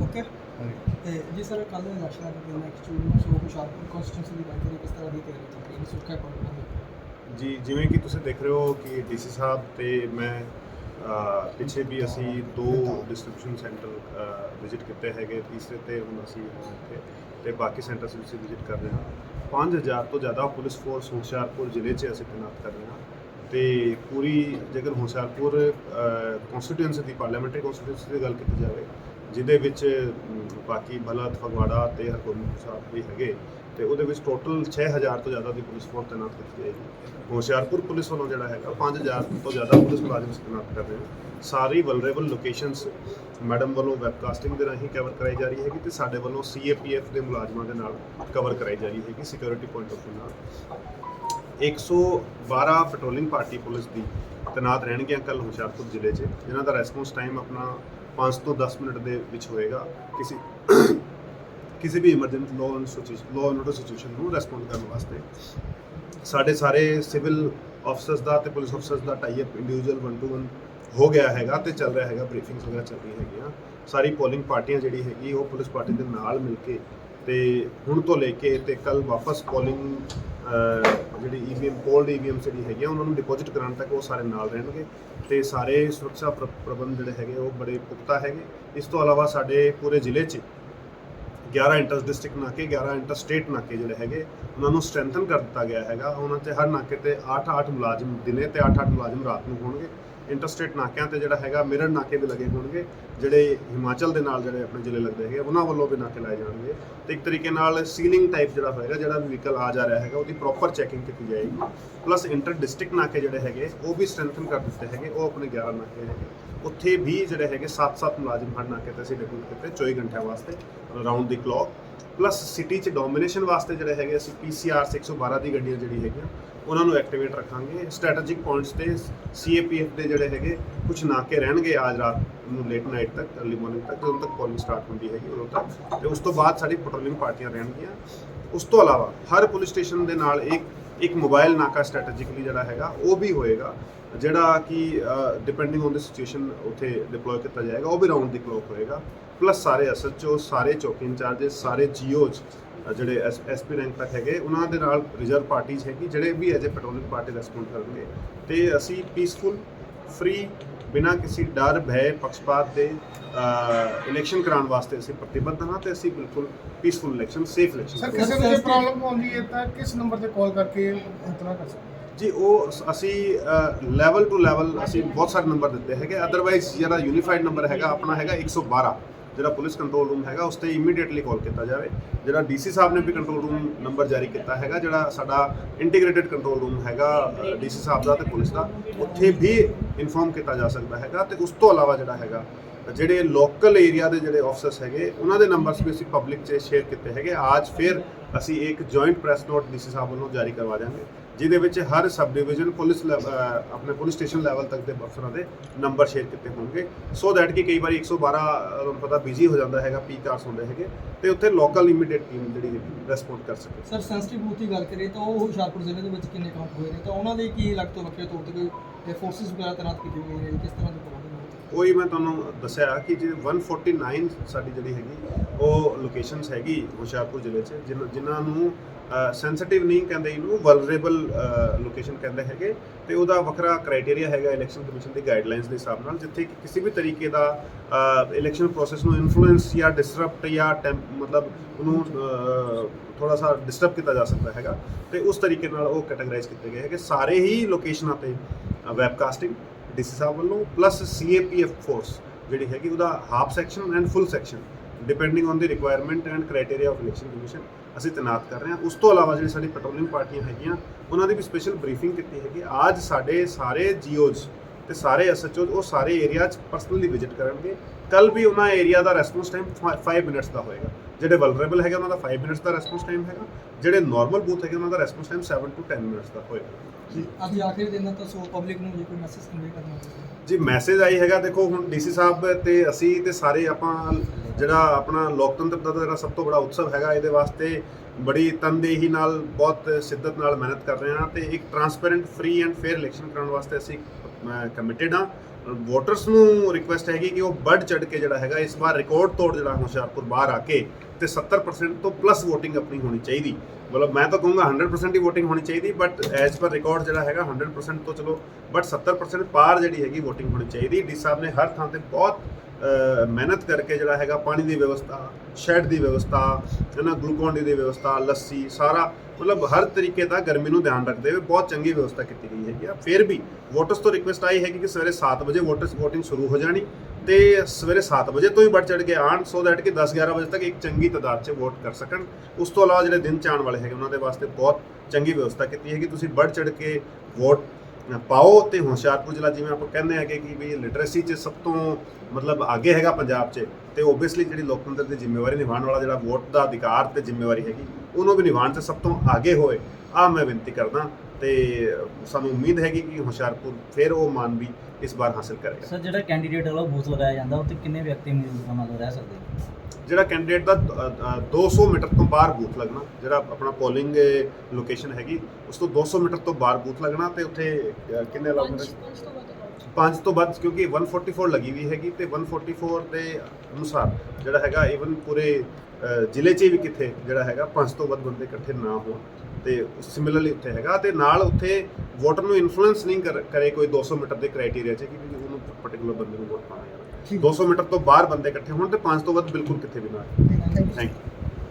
Okay ਤੇ ਜੀ sir ਕੱਲ ਇਲੈਕਸ਼ਨ ਦੇ ਦਿਨ ਚੋਣ ਨੂੰ ਸੋ ਹੁਸ਼ਿਆਰਪੁਰ ਕਨਸਟੀਟਿਊਂਸੀ ਦੀ ਗੱਲ ਕਰੀਏ ਕਿਸ ਤਰ੍ਹਾਂ ਦੀ ਤਿਆਰੀ ਚੱਲ ਰਹੀ ਹੈ ਸੁੱਕਾ ਪੜਨਾ ਜੀ ਜਿਵੇਂ ਕਿ ਤੁਸੀਂ ਦੇਖ ਰਹੇ ਹੋ ਕਿ ਡੀਸੀ ਸਾਹਿਬ ਤੇ ਮੈਂ ਪਿੱਛੇ ਵੀ ਅਸੀਂ ਦੋ ਡਿਸਟ੍ਰੀਬਿਊਸ਼ਨ ਸੈਂਟਰ ਵਿਜ਼ਿਟ ਕੀਤੇ ਹੈਗੇ ਤੀਸਰੇ ਤੇ ਹੁਣ ਅਸੀਂ ਇੱਥੇ ਤੇ ਬਾਕੀ ਸੈਂਟਰਸ ਵਿੱਚ ਵਿਜ਼ਿਟ ਕਰ ਰਹੇ ਹਾਂ 5000 ਤੋਂ ਜ਼ਿਆਦਾ ਪੁਲਿਸ ਫੋਰਸ ਹੁਸ਼ਿਆਰਪੁਰ ਜ਼ਿਲ੍ਹੇ 'ਚ ਅਸੀਂ ਤੈਨਾਤ ਕਰ ਰਹੇ ਹਾਂ ਤੇ ਪੂਰੀ ਜੇਕਰ ਹੁਸ਼ਿਆਰਪੁਰ ਕਨਸਟੀਟਿਊਂਸੀ ਦੀ ਪਾਰਲੀਮੈਂਟਰੀ ਕਨਸਟੀਟਿਊਂਸੀ ਦੀ ਗੱਲ ਕੀਤੀ ਜਾਵੇ ਜਿਹਦੇ ਵਿੱਚ ਬਾਕੀ ਬਲਦ ਫਗਵਾੜਾ ਤੇ ਹਰਗੋਬਿੰਦ ਸਾਹਿਬ ਵੀ ਹੈਗੇ, ਤੇ ਉਹਦੇ ਵਿੱਚ ਟੋਟਲ 6000 ਤੋਂ ਜ਼ਿਆਦਾ ਦੀ ਪੁਲਿਸ ਫੋਰਸ ਤੈਨਾਤ ਕੀਤੀ ਜਾਏਗੀ ਹੁਸ਼ਿਆਰਪੁਰ ਪੁਲਿਸ ਵੱਲੋਂ ਜਿਹੜਾ ਹੈਗਾ 5000 ਤੋਂ ਜ਼ਿਆਦਾ ਪੁਲਿਸ ਮੁਲਾਜ਼ਮ ਤੈਨਾਤ ਕਰ ਰਹੇ ਹਾਂ ਸਾਰੀ ਵਲਨਰੇਬਲ ਲੋਕੇਸ਼ਨਸ ਮੈਡਮ ਵੱਲੋਂ ਵੈਬਕਾਸਟਿੰਗ ਦੇ ਰਾਹੀਂ ਕਵਰ ਕਰਾਈ ਜਾ ਰਹੀ ਹੈਗੀ ਤੇ ਸਾਡੇ ਵੱਲੋਂ ਸੀਏਪੀਐਫ ਦੇ ਮੁਲਾਜ਼ਮਾਂ ਦੇ ਨਾਲ ਕਵਰ ਕਰਾਈ ਜਾ ਰਹੀ ਹੈਗੀ ਸਿਕਿਉਰਿਟੀ ਪੁਆਇੰਟ ਆਫ View ਨਾਲ। 112 ਪੈਟਰੋਲਿੰਗ ਪਾਰਟੀ ਪੁਲਿਸ ਦੀ ਤੈਨਾਤ ਰਹਿਣਗੀਆਂ ਕੱਲ ਹੁਸ਼ਿਆਰਪੁਰ ਜ਼ਿਲ੍ਹੇ 'ਚ। ਜਿਨ੍ਹਾਂ ਦਾ ਰੈਸਪੌਂਸ ਟਾਈਮ ਆਪਣਾ 5 ਤੋਂ 10 ਮਿੰਟ ਦੇ ਵਿੱਚ ਹੋਏਗਾ। ਕਿਸੇ ਕਿਸੇ ਵੀ emergency law and situation law and order situation ਨੂੰ ਰੈਸਪੌਂਡ ਕਰਨ ਵਾਸਤੇ। ਸਾਡੇ ਸਾਰੇ ਸਿਵਲ ਆਫਸਰਸ ਦਾ ਤੇ ਪੁਲਿਸ ਆਫਸਰਸ ਦਾ ਟਾਈ ਅਪ ਇੰਡੀਵਿਜੂਅਲ 1 ਟੂ 1 ਹੋ ਗਿਆ ਹੈਗਾ ਤੇ ਚੱਲ ਰਿਹਾ ਹੈਗਾ ਬਰੀਫਿੰਗਸ ਵਗੈਰਾ ਚੱਲ ਰਹੀ ਹੈਗੀਆਂ। ਸਾਰੀ ਪੋਲਿੰਗ ਪਾਰਟੀਆਂ ਜਿਹੜੀ ਹੈਗੀ, ਉਹ ਪੁਲਿਸ ਪਾਰਟੀ ਦੇ ਨਾਲ ਮਿਲ ਕੇ ਤੇ ਹੁਣ ਤੋਂ ਲੈ ਕੇ ਤੇ ਕੱਲ ਵਾਪਸ ਪੋਲਿੰਗ ਜਿਹੜੀ E ਈਵੀਐਮ ਪੋਲਡ ਈਵੀਐਮ ਜਿਹੜੀ ਹੈਗੀ ਆ, ਉਹਨਾਂ ਨੂੰ ਡਿਪੋਜ਼ਿਟ ਕਰਾਉਣ ਤੱਕ ਉਹ ਸਾਰੇ ਨਾਲ ਰਹਿਣਗੇ। ਤੇ ਸਾਰੇ ਸੁਰੱਖਿਆ ਪ੍ਰ- ਪ੍ਰਬੰਧ ਜਿਹੜੇ ਹੈਗੇ ਉਹ ਬੜੇ ਪੁਖਤਾ ਹੈਗੇ। ਇਸ ਤੋਂ ਇਲਾਵਾ ਸਾਡੇ ਪੂਰੇ ਜ਼ਿਲ੍ਹੇ 'ਚ 11 ਇੰਟਰ ਡਿਸਟ੍ਰਿਕਟ ਨਾਕੇ 11 ਇੰਟਰ ਸਟੇਟ ਨਾਕੇ ਜਿਹੜੇ ਹੈਗੇ, ਉਹਨਾਂ ਨੂੰ ਸਟਰੈਂਥਨ ਕਰ ਦਿੱਤਾ ਗਿਆ ਹੈਗਾ। ਉਹਨਾਂ ਤੇ ਹਰ ਨਾਕੇ ਤੇ 8-8 ਮੁਲਾਜ਼ਮ ਦਿਨੇ ਤੇ 8-8 ਮੁਲਾਜ਼ਮ ਰਾਤ ਨੂੰ ਹੋਣਗੇ। ਇੰਟਰਸਟੇਟ ਨਾਕਿਆਂ ਤੇ ਜਿਹੜਾ ਹੈਗਾ, ਮਿਰਰ ਨਾਕੇ ਵੀ ਲੱਗੇ ਹੋਣਗੇ, ਜਿਹੜੇ ਹਿਮਾਚਲ ਦੇ ਨਾਲ ਜਿਹੜੇ ਆਪਣੇ ਜ਼ਿਲ੍ਹੇ ਲੱਗਦੇ ਹੈਗੇ, ਉਹਨਾਂ ਵੱਲੋਂ ਵੀ ਨਾਕੇ ਲਾਏ ਜਾਣਗੇ। ਤੇ ਇੱਕ ਤਰੀਕੇ ਨਾਲ ਸੀਲਿੰਗ ਟਾਈਪ ਜਿਹੜਾ ਹੋਏਗਾ, ਜਿਹੜਾ ਵੀ ਵਹੀਕਲ ਆ ਜਾ ਰਿਹਾ ਹੈਗਾ, ਉਹਦੀ ਪ੍ਰੋਪਰ ਚੈਕਿੰਗ ਕੀਤੀ ਜਾਏਗੀ। ਪਲੱਸ ਇੰਟਰ ਡਿਸਟ੍ਰਿਕਟ ਨਾਕੇ ਜਿਹੜੇ ਹੈਗੇ, ਉਹ ਵੀ ਸਟਰੈਂਥਨ ਕਰ ਦਿੱਤੇ ਹੈਗੇ, ਉਹ ਆਪਣੇ 11 ਨਾਕੇ ਹੈਗੇ। ਉੱਥੇ ਵੀ ਜਿਹੜੇ ਹੈਗੇ 7-7 ਮੁਲਾਜ਼ਮ ਹਰ ਨਾਕੇ ਤੇ ਅਸੀਂ ਡਿਪਲੋਟ ਕੀਤੇ 24 ਘੰਟਿਆਂ ਵਾਸਤੇ round the clock plus city 'ਚ ਡੋਮੀਨੇਸ਼ਨ ਵਾਸਤੇ ਜਿਹੜੇ ਹੈਗੇ ਅਸੀਂ ਪੀਸੀਆਰ 112 ਦੀ ਗੱਡੀਆਂ ਜਿਹੜੀ ਹੈਗੀਆਂ, ਉਹਨਾਂ ਨੂੰ ਐਕਟੀਵੇਟ ਰੱਖਾਂਗੇ। ਸਟ੍ਰੈਟੇਜਿਕ ਪੁਆਇੰਟਸ ਤੇ ਸੀਏਪੀਐਫ ਦੇ ਜਿਹੜੇ ਹੈਗੇ ਕੁਝ ਨਾਕੇ ਰਹਿਣਗੇ ਅੱਜ ਰਾਤ ਨੂੰ ਲੇਟ ਨਾਈਟ ਤੱਕ ਅਰਲੀ ਮਾਰਨਿੰਗ ਤੱਕ, ਜਦੋਂ ਤੱਕ ਪੋਲਿੰਗ ਸਟਾਰਟ ਹੁੰਦੀ ਹੈਗੀ, ਉਦੋਂ ਤੱਕ। ਤੇ ਉਸ ਤੋਂ ਬਾਅਦ ਸਾਡੀ ਪੈਟਰੋਲਿੰਗ ਪਾਰਟੀਆਂ ਰਹਿਣਗੀਆਂ। ਉਸ ਤੋਂ ਇਲਾਵਾ ਹਰ ਪੁਲਿਸ ਸਟੇਸ਼ਨ ਦੇ ਨਾਲ ਇੱਕ ਇੱਕ ਮੋਬਾਈਲ ਨਾਕਾ ਸਟ੍ਰੈਟੇਜਿਕਲੀ ਜਿਹੜਾ ਹੈਗਾ, ਉਹ ਵੀ ਹੋਏਗਾ, ਜਿਹੜਾ ਕਿ ਡਿਪੈਂਡਿੰਗ ਔਨ ਦ ਸਿਚੁਏਸ਼ਨ ਉੱਥੇ ਡਿਪਲੋਏ ਕੀਤਾ ਜਾਏਗਾ, ਉਹ ਵੀ ਰਾਉਂਡ ਦੀ ਕਲੋਕ ਹੋਏਗਾ ਪਲੱਸ ਸਾਰੇ ਐਸਐਚਓ ਸਾਰੇ ਚੌਕੀ ਇੰਚਾਰਜਸ ਸਾਰੇ ਜੀਓਜ਼ ਜਿਹੜੇ ਐਸਪੀ ਰੈਂਕ ਤੱਕ ਹੈਗੇ, ਉਹਨਾਂ ਦੇ ਨਾਲ ਰਿਜ਼ਰਵ ਪਾਰਟੀਆਂ ਹੈਗੀ, ਜਿਹੜੇ ਵੀ as a patrolling party respond ਕਰਨਗੇ। ਤੇ ਅਸੀਂ ਪੀਸਫੁਲ ਫ੍ਰੀ ਬਿਨਾਂ ਕਿਸੇ ਡਰ ਭੈ ਪੱਖਪਾਤ ਦੇ ਇਲੈਕਸ਼ਨ ਕਰਾਉਣ ਵਾਸਤੇ ਅਸੀਂ ਪ੍ਰਤੀਬੱਧ ਹਾਂ ਤੇ ਅਸੀਂ ਬਿਲਕੁਲ peaceful election safe election sir ਕਿਸੇ ਨੂੰ ਜੇ ਪ੍ਰੋਬਲਮ ਆਉਂਦੀ ਹੈ ਤਾਂ ਕਿਸ ਨੰਬਰ ਤੇ ਕਾਲ ਕਰਕੇ ਇਤਨਾ ਕਰ ਸਕਦੇ ਜੀ ਉਹ ਅਸੀਂ ਲੈਵਲ ਟੂ ਲੈਵਲ ਅਸੀਂ ਬਹੁਤ ਸਾਰੇ ਨੰਬਰ ਦਿੱਤੇ ਹੈਗੇ ਅਦਰਵਾਈਜ਼ ਜਿਹੜਾ ਯੂਨੀਫਾਈਡ ਨੰਬਰ ਹੈਗਾ ਆਪਣਾ ਹੈਗਾ 112 ਜਿਹੜਾ ਪੁਲਿਸ ਕੰਟਰੋਲ ਰੂਮ ਹੈਗਾ, ਉਸ ਤੇ ਇਮੀਡੀਏਟਲੀ ਕਾਲ ਕੀਤਾ ਜਾਵੇ। ਜਿਹੜਾ ਡੀਸੀ ਸਾਹਿਬ ਨੇ ਵੀ ਕੰਟਰੋਲ ਰੂਮ ਨੰਬਰ ਜਾਰੀ ਕੀਤਾ ਹੈਗਾ, ਜਿਹੜਾ ਸਾਡਾ ਇੰਟੀਗ੍ਰੇਟਿਡ ਕੰਟਰੋਲ ਰੂਮ ਹੈਗਾ, ਡੀਸੀ ਸਾਹਿਬ ਦਾ ਤੇ ਪੁਲਿਸ ਦਾ, ਉੱਥੇ ਵੀ ਇਨਫੋਰਮ ਕੀਤਾ ਜਾ ਸਕਦਾ ਹੈਗਾ ਤੇ ਉਸ ਤੋਂ ਇਲਾਵਾ ਜਿਹੜਾ ਹੈਗਾ, ਜਿਹੜੇ ਲੋਕਲ ਏਰੀਆ ਦੇ ਜਿਹੜੇ ਆਫਸਰਸ ਹੈਗੇ, ਉਹਨਾਂ ਦੇ ਨੰਬਰਸ ਵੀ ਅਸੀਂ ਪਬਲਿਕ 'ਚ ਸ਼ੇਅਰ ਕੀਤੇ ਹੈਗੇ। ਅੱਜ ਫਿਰ ਅਸੀਂ ਇੱਕ ਜੁਆਇੰਟ ਪ੍ਰੈਸ ਨੋਟ ਡੀਸੀ ਸਾਹਿਬ ਵੱਲੋਂ ਜਾਰੀ ਕਰਵਾ ਦਿਆਂਗੇ। ਜਿਹਦੇ ਵਿੱਚ ਹਰ ਸਬ ਡਿਵੀਜ਼ਨ ਪੁਲਿਸ ਆਪਣੇ ਪੁਲਿਸ ਸਟੇਸ਼ਨ ਲੈਵਲ ਤੱਕ ਦੇ ਅਫਸਰਾਂ ਦੇ ਨੰਬਰ ਸ਼ੇਅਰ ਕੀਤੇ ਹੋਣਗੇ। ਸੋ ਦੈਟ ਕਿ ਕਈ ਵਾਰੀ 112 ਅਹ, ਤੁਹਾਨੂੰ ਪਤਾ ਬਿਜ਼ੀ ਹੋ ਜਾਂਦਾ ਹੈਗਾ ਪੀਕ ਆਰਸ ਹੁੰਦੇ ਹੈਗੇ ਤੇ ਉੱਥੇ ਲੋਕਲ ਇਮੀਡੀਏਟ ਟੀਮ ਜਿਹੜੀ ਰੈਸਪੌਂਡ ਕਰ ਸਕੇ। ਸਰ ਸੈਂਸਿਟਿਵ ਬੂਥ ਦੀ ਗੱਲ ਕਰੀਏ ਤਾਂ ਉਹ ਹੁਸ਼ਿਆਰਪੁਰ ਜ਼ਿਲ੍ਹੇ ਦੇ ਵਿੱਚ ਕਿੰਨੇ ਕਾਊਂਟ ਹੋਏ ਨੇ? ਤਾਂ ਉਹਨਾਂ ਦੇ ਕੀ ਅਲੱਗ ਤੋਂ ਵੱਖਰੇ ਤੌਰ ਤੇ ਕੋਈ ਫੋਰਸਿਸ ਵਗੈਰਾ ਤੈਨਾਤ ਕੀਤੇ ਗਏ ਨੇ? ਕਿਸ ਤਰ੍ਹਾਂ ਦੇ ਉਹੀ ਮੈਂ ਤੁਹਾਨੂੰ ਦੱਸਿਆ ਕਿ ਜੇ 149 ਸਾਡੀ ਜਿਹੜੀ ਹੈਗੀ ਉਹ ਲੋਕੇਸ਼ਨਸ ਹੈਗੀ ਹੁਸ਼ਿਆਰਪੁਰ ਜ਼ਿਲ੍ਹੇ 'ਚ ਜਿਨ੍ਹਾਂ ਨੂੰ ਸੈਂਸਿਟਿਵ ਨਹੀਂ ਕਹਿੰਦੇ ਇਹਨੂੰ ਵਲਨਰੇਬਲ ਲੋਕੇਸ਼ਨ ਕਹਿੰਦੇ ਹੈਗੇ। ਤੇ ਉਹਦਾ ਵੱਖਰਾ ਕ੍ਰਾਈਟੇਰੀਆ ਹੈਗਾ ਇਲੈਕਸ਼ਨ ਕਮਿਸ਼ਨ ਦੀ ਗਾਈਡਲਾਈਨਸ ਦੇ ਹਿਸਾਬ ਨਾਲ, ਜਿੱਥੇ ਕਿ ਕਿਸੇ ਵੀ ਤਰੀਕੇ ਦਾ ਇਲੈਕਸ਼ਨ ਪ੍ਰੋਸੈਸ ਨੂੰ ਇਨਫਲੂਐਂਸ ਜਾਂ ਡਿਸਰਪਟ ਜਾਂ ਟੈਂਪ ਮਤਲਬ ਉਹਨੂੰ ਥੋੜਾ ਸਾ ਡਿਸਟਰਬ ਕੀਤਾ ਜਾ ਸਕਦਾ ਹੈਗਾ। ਤੇ ਉਸ ਤਰੀਕੇ ਨਾਲ ਉਹ ਕੈਟਾਗਰਾਈਜ਼ ਕੀਤੇ ਗਏ ਹੈਗੇ। ਸਾਰੇ ਹੀ ਲੋਕੇਸ਼ਨਾਂ ਤੇ ਵੈਬਕਾਸਟਿੰਗ ਡੀਸੀ ਸਾਹਿਬ ਵੱਲੋਂ ਪਲੱਸ ਸੀਏਪੀਐਫ ਫੋਰਸ ਜਿਹੜੀ ਹੈਗੀ, ਉਹਦਾ half section and full section depending on the requirement and criteria of election commission ਅਸੀਂ ਤੈਨਾਤ ਕਰ ਰਹੇ ਹਾਂ। ਉਸ ਤੋਂ ਇਲਾਵਾ ਜਿਹੜੀ ਸਾਡੀ ਪੈਟਰੋਲਿੰਗ ਪਾਰਟੀਆਂ ਹੈਗੀਆਂ ਉਹਨਾਂ ਦੀ ਵੀ ਸਪੈਸ਼ਲ ਬਰੀਫਿੰਗ ਕੀਤੀ ਹੈਗੀ। ਅੱਜ ਸਾਡੇ ਸਾਰੇ ਜੀਓਜ਼ ਤੇ ਸਾਰੇ ਐਸਐਚਓ ਉਹ ਸਾਰੇ ਏਰੀਆ 'ਚ ਪਰਸਨਲੀ ਵਿਜ਼ਿਟ ਕਰਨਗੇ। ਕੱਲ ਵੀ ਉਹਨਾਂ ਏਰੀਆ ਦਾ ਰੈਸਪੌਂਸ ਟਾਈਮ 5 ਮਿੰਟਸ ਦਾ ਹੋਏਗਾ। ਜਿਹੜੇ ਵਲਨਰੇਬਲ ਹੈਗੇ ਉਹਨਾਂ ਦਾ 5 ਮਿੰਟਸ ਦਾ ਰੈਸਪੌਂਸ ਟਾਈਮ ਹੈਗਾ। ਜਿਹੜੇ ਨਾਰਮਲ ਬੂਥ ਹੈਗੇ ਉਹਨਾਂ ਦਾ ਰੈਸਪੌਂਸ ਟਾਈਮ 7 ਟੂ 10 ਮਿੰਟਸ ਦਾ ਹੋਏਗਾ। ਜੀ ਅੱਜ ਆਖਰੀ ਦਿਨ ਤਾਂ ਸੋ ਪਬਲਿਕ ਨੂੰ ਜੇ ਕੋਈ ਮੈਸੇਜ ਕਨਵੇ ਕਰਨਾ ਹੋਵੇ। ਜੀ ਮੈਸੇਜ ਆਈ ਹੈਗਾ। ਦੇਖੋ ਹੁਣ ਡੀਸੀ ਸਾਹਿਬ ਤੇ ਅਸੀਂ ਤੇ ਸਾਰੇ ਆਪਾਂ ਜਿਹੜਾ ਆਪਣਾ ਲੋਕਤੰਤਰ ਦਾ ਜਿਹੜਾ ਸਭ ਤੋਂ ਬੜਾ ਉਤਸਵ ਹੈਗਾ, ਇਹਦੇ ਵਾਸਤੇ ਬੜੀ ਤਨਦੇਹੀ ਨਾਲ, ਬਹੁਤ ਸਿੱਧਤ ਨਾਲ ਮਿਹਨਤ ਕਰ ਰਹੇ ਹਾਂ ਤੇ ਇੱਕ transparent free and fair election ਕਰਾਉਣ ਵਾਸਤੇ ਅਸੀਂ ਕਮਿਟਿਡ ਹਾਂ। ਵੋਟਰਸ ਨੂੰ ਰਿਕੁਐਸਟ ਹੈਗੀ ਕਿ ਉਹ ਵੱਧ ਚੜ ਕੇ ਜਿਹੜਾ ਹੈਗਾ, ਇਸ ਵਾਰ ਰਿਕਾਰਡ ਤੋੜ ਜਿਹੜਾ ਹੁਸ਼ਿਆਰਪੁਰ ਬਾਹਰ ਆ ਕੇ ਤੇ 70% ਤੋਂ ਪਲੱਸ VOTING ਆਪਣੀ ਹੋਣੀ ਚਾਹੀਦੀ। ਮਤਲਬ ਮੈਂ ਤਾਂ ਕਹੂੰਗਾ 100% ਹੀ VOTING ਹੋਣੀ ਚਾਹੀਦੀ ਬਟ ਐਜ਼ ਪਰ ਰਿਕਾਰਡ ਜਿਹੜਾ ਹੈਗਾ 100% ਤੋਂ ਚਲੋ ਬਟ 70% ਪਾਰ ਜਿਹੜੀ ਹੈਗੀ VOTING ਹੋਣੀ ਚਾਹੀਦੀ। ਡੀ ਸਾਹਿਬ ਨੇ ਹਰ ਥਾਂ ਤੇ ਬਹੁਤ ਮਿਹਨਤ ਕਰਕੇ ਜਿਹੜਾ ਹੈਗਾ ਪਾਣੀ ਦੀ ਵਿਵਸਥਾ ਸ਼ੈਡ ਦੀ ਵਿਵਸਥਾ ਹੈ ਨਾ ਗਲੂਕੋਨ ਡੀ ਦੀ ਵਿਵਸਥਾ, ਲੱਸੀ, ਸਾਰਾ ਮਤਲਬ ਹਰ ਤਰੀਕੇ ਦਾ ਗਰਮੀ ਨੂੰ ਧਿਆਨ ਰੱਖਦੇ ਹੋਏ ਬਹੁਤ ਚੰਗੀ ਵਿਵਸਥਾ ਕੀਤੀ ਗਈ ਹੈਗੀ ਆ। ਫਿਰ ਵੀ ਵੋਟਰਸ ਤੋਂ ਰਿਕੁਐਸਟ ਆਈ ਹੈਗੀ ਕਿ ਸਵੇਰੇ 7 ਵਜੇ ਵੋਟਰਸ VOTING ਸ਼ੁਰੂ ਹੋ ਜਾਣੀ ਤੇ ਸਵੇਰੇ 7 ਵਜੇ ਤੋਂ ਹੀ ਵੱਧ ਚੜ ਕੇ ਆਣ ਸੋ ਦੈਟ ਕਿ 10 11 ਵਜੇ ਤੱਕ ਇੱਕ ਚੰਗੀ ਤਾਦਾਦ 'ਚ ਵੋਟ ਕਰ ਸਕਣ। ਉਸ ਤੋਂ ਇਲਾਵਾ ਜਿਹੜੇ ਦਿਨ 'ਚ ਆਉਣ ਵਾਲੇ ਹੈਗੇ, ਉਹਨਾਂ ਦੇ ਵਾਸਤੇ ਬਹੁਤ ਚੰਗੀ ਵਿਵਸਥਾ ਕੀਤੀ ਹੈਗੀ। ਤੁਸੀਂ ਵੱਧ ਚੜ ਕੇ ਵੋਟ ਪਾਓ ਤੇ ਹੁਸ਼ਿਆਰਪੁਰ ਜ਼ਿਲ੍ਹਾ ਜਿਵੇਂ ਆਪਾਂ ਕਹਿੰਦੇ ਹੈਗੇ ਕਿ ਵੀ ਲਿਟਰੇਸੀ 'ਚ ਸਭ ਤੋਂ ਮਤਲਬ ਅੱਗੇ ਹੈਗਾ ਪੰਜਾਬ 'ਚ ਤੇ ਓਬਵੀਅਸਲੀ ਜਿਹੜੀ ਲੋਕਤੰਤਰ ਦੀ ਜ਼ਿੰਮੇਵਾਰੀ ਨਿਭਾਉਣ ਵਾਲਾ ਜਿਹੜਾ ਵੋਟ ਦਾ ਅਧਿਕਾਰ ਤੇ ਜ਼ਿੰਮੇਵਾਰੀ ਹੈਗੀ, ਉਹਨੂੰ ਵੀ ਨਿਭਾਉਣ 'ਚ ਸਭ ਤੋਂ ਅੱਗੇ ਹੋਏ ਆ ਮੈਂ ਬੇਨਤੀ ਕਰਦਾ ਤੇ ਸਾਨੂੰ ਉਮੀਦ ਹੈਗੀ ਕਿ ਹੁਸ਼ਿਆਰਪੁਰ ਫਿਰ ਉਹ ਮਾਨ ਵੀ ਇਸ ਵਾਰ ਹਾਸਲ ਕਰੇਗਾ। ਸਰ ਜਿਹੜਾ ਕੈਂਡੀਡੇਟ ਵਾਲਾ ਬੂਥ ਲਗਾਇਆ ਜਾਂਦਾ, ਉੱਥੇ ਕਿੰਨੇ ਵਿਅਕਤੀ ਮੌਜੂਦ ਮੰਨ ਰਹਿ ਸਕਦੇ ਜਿਹੜਾ ਕੈਂਡੀਡੇਟ ਦਾ ਅ, ਅ, 200 ਮੀਟਰ ਤੋਂ ਬਾਹਰ ਬੂਥ ਲੱਗਣਾ ਜਿਹੜਾ ਆਪਣਾ ਪੋਲਿੰਗ ਲੋਕੇਸ਼ਨ ਹੈਗੀ ਉਸ ਤੋਂ 200 ਮੀਟਰ ਤੋਂ ਬਾਹਰ ਬੂਥ ਲੱਗਣਾ ਤੇ ਉੱਥੇ ਕਿੰਨੇ ਅਲਾਉ ਨੇ ਪੰਜ ਤੋਂ ਵੱਧ ਕਿਉਂਕਿ 144 ਲੱਗੀ ਵੀ ਹੈਗੀ ਤੇ 144 ਦੇ ਅਨੁਸਾਰ ਜਿਹੜਾ ਹੈਗਾ ਇਵਨ ਪੂਰੇ ਜ਼ਿਲ੍ਹੇ 'ਚ ਵੀ ਕਿੱਥੇ ਜਿਹੜਾ ਹੈਗਾ ਪੰਜ ਤੋਂ ਵੱਧ ਬੰਦੇ ਇਕੱਠੇ ਨਾ ਹੋਣ ਤੇ ਸਿਮਿਲਰਲੀ ਉੱਥੇ ਹੈਗਾ ਤੇ ਨਾਲ ਉੱਥੇ ਵੋਟਰ ਨੂੰ ਇਨਫਲੂਐਂਸ ਨਹੀਂ ਕਰ- ਕਰੇ ਕੋਈ 200 ਮੀਟਰ ਦੇ ਕ੍ਰਾਈਟੇਰੀਆ 'ਚ ਕਿ ਵੀ ਉਹਨੂੰ ਪਾਰਟਿਕੂਲਰ ਬੰਦੇ ਨੂੰ ਵੋਟ ਪਾਣਾ ਯਾਰ 200 ਮੀਟਰ ਤੋਂ ਬਾਹਰ ਬੰਦੇ ਇਕੱਠੇ ਹੋਣ ਤੇ ਪੰਜ ਤੋਂ ਵੱਧ ਬਿਲਕੁਲ ਕਿੱਥੇ ਵੀ ਨਾ ਥੈਂਕ ਯੂ